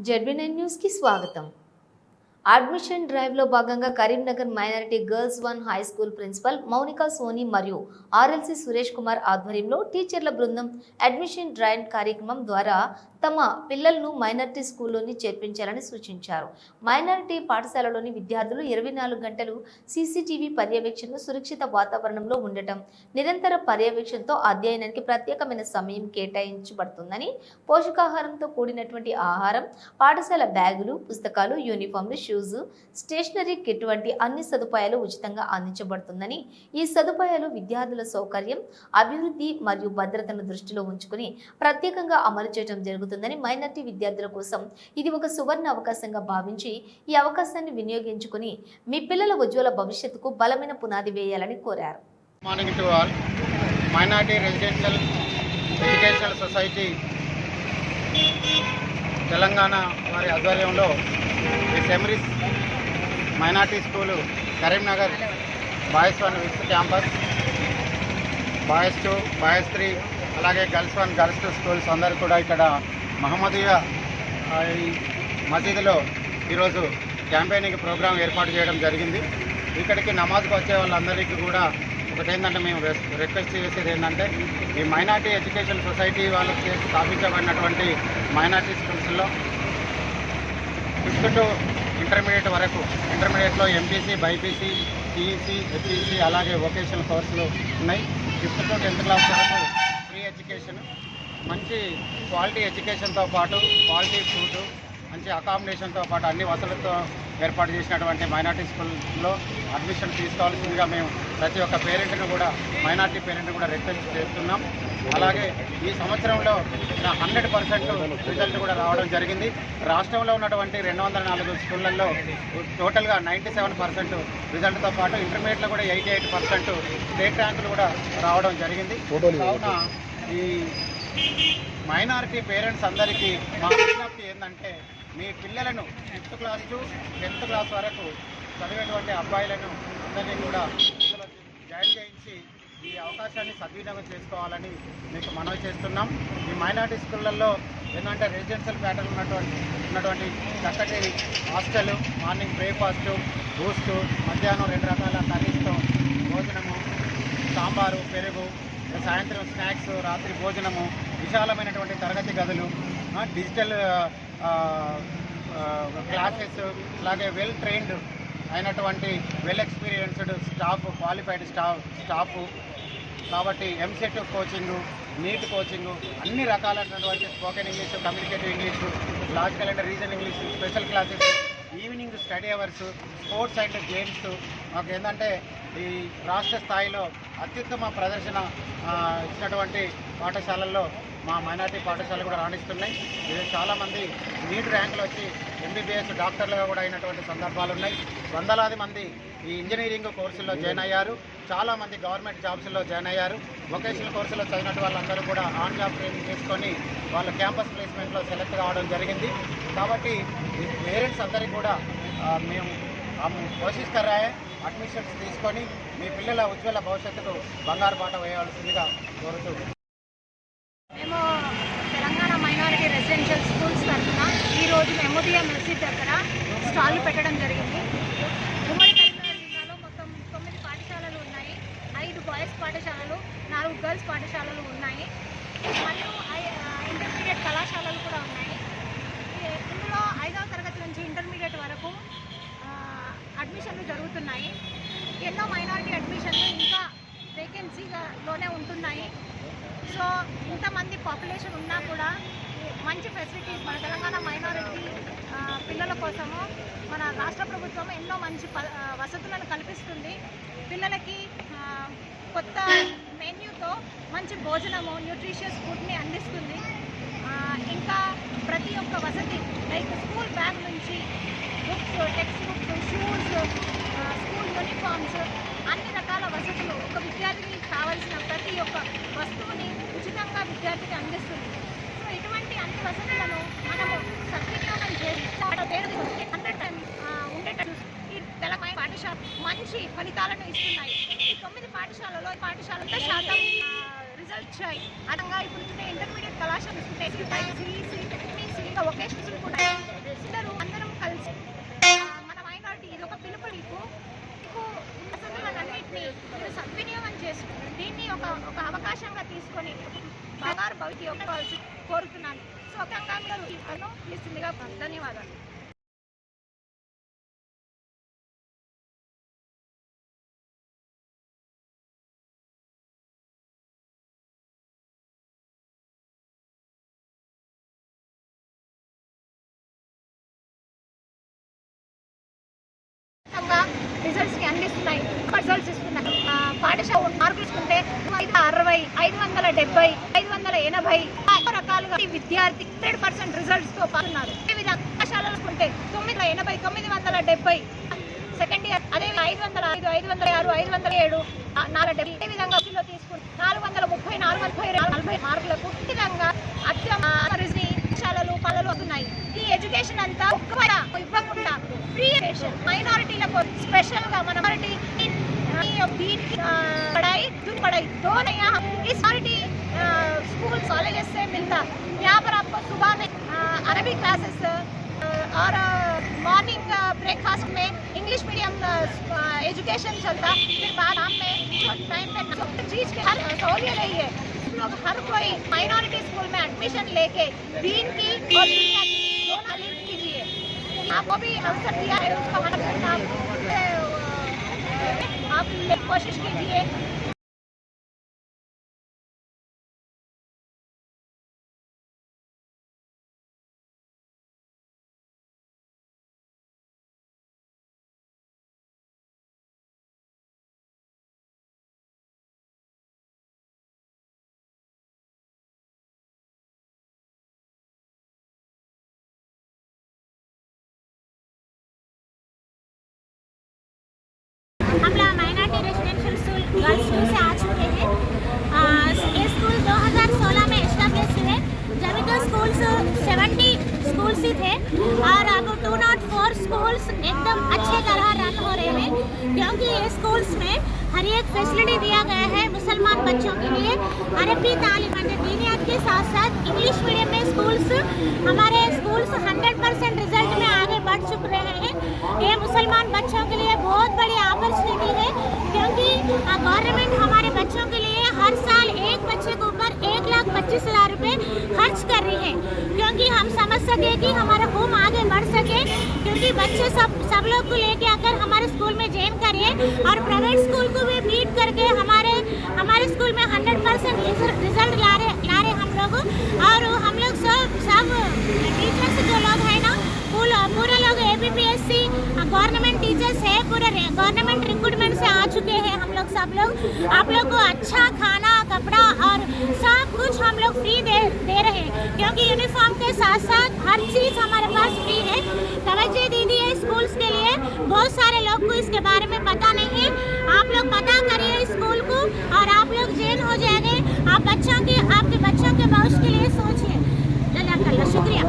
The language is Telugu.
జెడ్బీనైన్ న్యూస్కి స్వాగతం అడ్మిషన్ డ్రైవ్లో భాగంగా Karimnagar minority girls one high school principal Mounika Soni మరియు ఆర్ఎల్సి సురేష్ కుమార్ ఆధ్వర్యంలో టీచర్ల బృందం అడ్మిషన్ డ్రైవ్ కార్యక్రమం ద్వారా తమ పిల్లలను మైనారిటీ స్కూల్లోని చేర్పించాలని సూచించారు. మైనారిటీ పాఠశాలలోని విద్యార్థులు ఇరవై నాలుగు గంటలు సీసీటీవీ పర్యవేక్షణను సురక్షిత వాతావరణంలో ఉండటం నిరంతర పర్యవేక్షణతో అధ్యయనానికి ప్రత్యేకమైన సమయం కేటాయించబడుతుందని పోషకాహారంతో కూడినటువంటి ఆహారం పాఠశాల బ్యాగులు పుస్తకాలు యూనిఫామ్లు షూస్ స్టేషనరీ కిట్ వంటి అన్ని సదుపాయాలు ఉచితంగా అందించబడుతుందని ఈ సదుపాయాలు విద్యార్థుల సౌకర్యం అభివృద్ధి మరియు భద్రతను దృష్టిలో ఉంచుకుని ప్రత్యేకంగా అమలు చేయడం జరుగుతుందని మైనార్టీ విద్యార్థుల కోసం ఇది ఒక సువర్ణ అవకాశంగా భావించి ఈ అవకాశాన్ని వినియోగించుకుని మీ పిల్లల ఉజ్వల భవిష్యత్తుకు బలమైన పునాది వేయాలని కోరారు. Morning to all minority residential educational society Telangana వారి ఆధ్వర్యంలో ఈ సెమరీస్ minority school Karimnagar boys one Vicks campus boys two boys three అలాగే girls one girls two schools అందరూ కూడా ఇక్కడ మహమ్మదీయ ఈ మసీదులో ఈరోజు క్యాంపెయినింగ్ ప్రోగ్రాం ఏర్పాటు చేయడం జరిగింది. ఇక్కడికి నమాజ్కి వచ్చే వాళ్ళందరికీ కూడా ఒకటి ఏంటంటే మేము రిక్వెస్ట్ చేసేది ఏంటంటే ఈ మైనార్టీ ఎడ్యుకేషన్ సొసైటీ వాళ్ళకి స్థాపించబడినటువంటి మైనార్టీ స్కూల్స్లో ఫిఫ్త్ టు ఇంటర్మీడియట్ వరకు ఇంటర్మీడియట్లో ఎంపీసీ బైపీసీ సిఈసి ఎస్ఈసీ అలాగే వొకేషనల్ కోర్సులు ఉన్నాయి. ఫిఫ్త్ టు టెన్త్ క్లాస్ వరకు ఫ్రీ ఎడ్యుకేషన్ మంచి క్వాలిటీ ఎడ్యుకేషన్తో పాటు క్వాలిటీ ఫుడ్ మంచి అకామిడేషన్తో పాటు అన్ని వసతులతో ఏర్పాటు చేసినటువంటి మైనార్టీ స్కూల్లో అడ్మిషన్ తీసుకోవాల్సిందిగా మేము ప్రతి ఒక్క పేరెంట్ని కూడా మైనార్టీ పేరెంట్ని కూడా రిక్వెస్ట్ చేస్తున్నాం. అలాగే ఈ సంవత్సరంలో హండ్రెడ్ పర్సెంట్ రిజల్ట్ కూడా రావడం జరిగింది. రాష్ట్రంలో ఉన్నటువంటి రెండు వందల నాలుగు స్కూళ్ళల్లో టోటల్గా నైంటీ సెవెన్ పర్సెంట్ రిజల్ట్తో పాటు ఇంటర్మీడియట్లో కూడా ఎయిటీ ఎయిట్ పర్సెంట్ స్టేట్ ర్యాంకులు కూడా రావడం జరిగింది. కావున ఈ మైనారిటీ పేరెంట్స్ అందరికీ మా విజ్ఞప్తి ఏంటంటే మీ పిల్లలను fifth class to tenth class వరకు చదివేటువంటి అబ్బాయిలను అందరినీ కూడా జాయిన్ చేయించి ఈ అవకాశాన్ని సద్వినియోగం చేసుకోవాలని మీకు మనవి చేస్తున్నాం. ఈ మైనార్టీ స్కూళ్ళల్లో ఏంటంటే రెసిడెన్షియల్ ప్యాటర్న్ ఉన్నటువంటి ఉన్నటువంటి చక్కటి హాస్టల్ మార్నింగ్ బ్రేక్ఫాస్ట్ బూస్ట్ మధ్యాహ్నం రెండు రకాల కర్రీస్తో భోజనము సాంబారు పెరుగు సాయంత్రం స్నాక్స్ రాత్రి భోజనము విశాలమైనటువంటి తరగతి గదులు డిజిటల్ క్లాసెస్ అలాగే వెల్ ట్రైన్డ్ అయినటువంటి well experienced staff qualified staff staff కాబట్టి ఎంసెట్ కోచింగ్ నీట్ కోచింగ్ అన్ని రకాలైనటువంటి spoken English communicative English logical and reason English special classes evening study hours sports and games మాకు ఏంటంటే ఈ రాష్ట్ర స్థాయిలో అత్యుత్తమ ప్రదర్శన ఇచ్చినటువంటి పాఠశాలల్లో మా మైనార్టీ పాఠశాలలు కూడా రాణిస్తున్నాయి. ఇది చాలామంది నీట్ ర్యాంకులు వచ్చి ఎంబీబీఎస్ డాక్టర్లుగా కూడా అయినటువంటి సందర్భాలు ఉన్నాయి. వందలాది మంది ఈ ఇంజనీరింగ్ కోర్సుల్లో జాయిన్ అయ్యారు. చాలామంది గవర్నమెంట్ జాబ్స్లో జాయిన్ అయ్యారు. వొకేషనల్ కోర్సులో చదివినట్టు వాళ్ళందరూ కూడా ఆన్ జాబ్ ట్రైనింగ్ తీసుకొని వాళ్ళ క్యాంపస్ ప్లేస్మెంట్లో సెలెక్ట్ కావడం జరిగింది. కాబట్టి పేరెంట్స్ అందరికీ కూడా మేము పోషిస్తారాయే అడ్మిషన్స్ తీసుకొని మీ పిల్లల ఉజ్వల భవిష్యత్తుకు బంగారు పాట వేయవలసిందిగా కోరుతూ మేము తెలంగాణ మైనారిటీ రెసిడెన్షియల్ స్కూల్స్ తరఫున ఈరోజు మెమోరియా మసీద్ దగ్గర స్టాల్ పెట్టడం జరిగింది. ఉమ్మడి కరీంనగర్ జిల్లాలో మొత్తం తొమ్మిది పాఠశాలలు ఉన్నాయి. ఐదు బాయ్స్ పాఠశాలలు నాలుగు గర్ల్స్ పాఠశాలలు ఉన్నాయి. మరియు ఇంటర్మీడియట్ కళాశాలలు కూడా ఉన్నాయి ఈ- ఇందులో ఐదవ తరగతి నుంచి ఇంటర్మీడియట్ వరకు ఆ, అడ్మిషన్లు జరుగుతున్నాయి ఎన్నో మైనారిటీ అడ్మిషన్లు ఇంకా వేకెన్సీలోనే ఉంటున్నాయి సో ఇంతమంది పాపులేషన్ ఉన్నా కూడా మంచి ఫెసిలిటీస్ మన తెలంగాణ మైనారిటీ ఆ, పిల్లల కోసము మన రాష్ట్ర ప్రభుత్వం ఎన్నో మంచి ప- వసతులను కల్పిస్తుంది. పిల్లలకి కొత్త మెన్యూతో మంచి భోజనము న్యూట్రిషియస్ ఫుడ్ని అందిస్తుంది. ఇంకా ప్రతి ఒక్క వసతి లైక్ స్కూల్ బ్యాగ్ నుంచి books text books shoes school uniforms అన్ని రకాల వసతులు ఒక విద్యార్థికి కావాల్సిన ప్రతి ఒక్క వస్తువుని ఉచితంగా విద్యార్థికి అందిస్తుంది. వసతులను మనము సద్వినియోగం చేసి వాళ్ళ పేరు ఉండేటట్టు ఈ తెలంగాణ పాఠశాల మంచి ఫలితాలను ఇస్తున్నాయి ఈ తొమ్మిది పాఠశాలలో ఈ పాఠశాలతో శాతం రిజల్ట్ వచ్చాయి అదంగా ఇప్పుడు ఇంటర్మీడియట్ కళాశాల సిఈసి ఒకే వొకేషనల్స్ కూడా కలిసి ఇస్తుందిగా ధన్యవాదాలు రిజల్ట్స్ ని అందిస్తున్నాయి రిజల్ట్స్ ఇస్తున్నాయి ఆ, పాఠశాల మార్కులు చూసుకుంటే ఐదు అరవై ఐదు వందల డెబ్బై ఐదు వందల ఎనభై రకాలుగా ఈ విద్యార్థి హండ్రెడ్ పర్సెంట్ రిజల్ట్స్తో పాల్గొన్నారు అదే పాఠశాలలు చూసుకుంటే తొమ్మిది వందల ఎనభై తొమ్మిది వందల డెబ్బై సెకండ్ ఇయర్ అదే ఐదు వందల ఐదు ఐదు వందల ఆరు ఐదు వందల ఏడు నాలుగు డెబ్బై. ఈ విధంగా తీసుకుంటే తీసుకుని నాలుగు వందల ముప్పై నాలుగు వందల ముప్పై నలభై మార్కులకు విధంగా అత్యంత పాఠశాలలు పనులు వస్తున్నాయి. ఈ ఎడ్యుకేషన్ అంతా ఒక్క ఇవ్వకుండా ఫ్రీ ఎడ్యుకేషన్ మైనారిటీలకు స్పెషల్గా మన మైనారిటీ पढ़ाई दूर पढ़ाई दो नहीं, यहाँ इस स्कूल, कॉलेजेस से मिलता। यहाँ पर आपको सुबह में अरबी क्लासेस और मॉर्निंग ब्रेकफास्ट में इंग्लिश मीडियम एजुकेशन चलता। फिर बाद में चीज़ की हर सहूलियत रही है। लोग हर कोई माइनॉरिटी स्कूल में एडमिशन लेके दीन की और दोनों तालीम कीजिए आपको भी अवसर दिया है, उसका परसेंट आप कोशिश कीजिए। से आ चुके हैं। ये स्कूल 2016 में हुए जब तो स्कूल्स 70 स्कूल्स ही थे। और अब 204 स्कूल्स एकदम अच्छे तरह रन हो रहे हैं, क्योंकि ये स्कूल्स में हर एक फैसिलिटी दिया गया है मुसलमान बच्चों के लिए। अरबी तालीम के साथ साथ इंग्लिश मीडियम में स्कूल्स, हमारे स्कूल्स 100 परसेंट रिज़ल्ट में आगे बढ़ चुके हैं। ये मुसलमान बच्चों के लिए बहुत बड़ी अपॉर्चुनिटी है, क्योंकि गवर्नमेंट हमारे बच्चों के लिए हर साल एक बच्चे के ऊपर एक लाख पच्चीस हज़ार रुपये खर्च कर रही है। क्योंकि हम समझ सके कि हमारा होम आगे बढ़ सके, क्योंकि बच्चे सब सब लोग को लेके आकर हमारे स्कूल में ज्वाइन करिए और प्राइवेट स्कूल को भी बीट करके हमारे हमारे स्कूल में हंड्रेड परसेंट रिज़ल्ट ला रहे ला रहे हम लोग। और हम लोग सब सब टीचर्स जो लोग हैं ना पूरा पूरा लोग A B P S C government teachers है पूरे गवर्नमेंट रिक्रूटमेंट से आ चुके हैं हम लोग सब लोग। आप लोग को अच्छा खाना, कपड़ा और सब कुछ हम लोग फ्री दे दे रहे हैं। क्योंकि यूनिफॉर्म के साथ साथ हर चीज़ हमारे पास फ्री है। तवज्जो दीदी है स्कूल्स के लिए। बहुत सारे लोग को इसके बारे में पता नहीं है। आप लोग पता करिए स्कूल को और आप लोग जेल हो जाएँगे। आप बच्चों के, आपके बच्चों के भविष्य के लिए सोचिए। जजाकल्ला शुक्रिया।